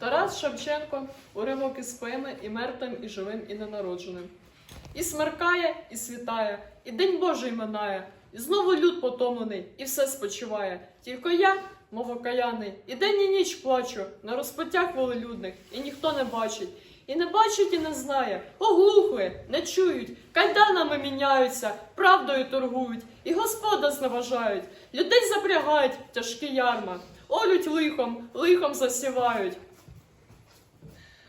Тарас Шевченко уривок із поеми і мертвим, і живим, і ненародженим. І смеркає, і світає, і день Божий минає, і знову люд потомлений, і все спочиває. Тільки я, мов окаяний, і день і ніч плачу на розпиттях волелюдних, і ніхто не бачить. І не бачить, і не знає, оглухли, не чують, кайданами міняються, правдою торгують, і господа зневажають, людей запрягають тяжкі ярма, олють лихом, лихом засівають.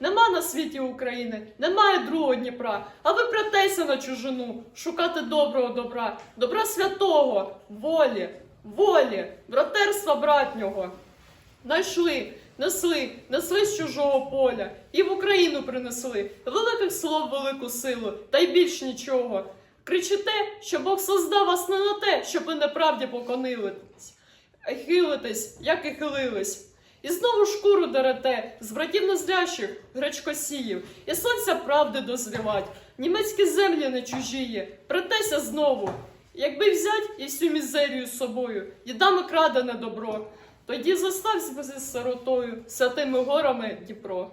Нема на світі України, немає другого Дніпра, а ви претеся на чужину, шукати доброго добра, добра святого, волі, волі, братерства братнього. Найшли, несли, несли з чужого поля, і в Україну принесли великих слов, велику силу, та й більш нічого. Кричите, що Бог создав вас не на те, щоб ви неправді поконились, хилитесь, як і хилились. І знову шкуру дерете з братів незрящих, гречкосіїв, і сонця правди дозрівать, німецькі землі не чужіє, претеся знову. Якби взять і всю мізерію з собою, їдами крадене добро, тоді зостався би зі сиротою, святими горами Дніпро.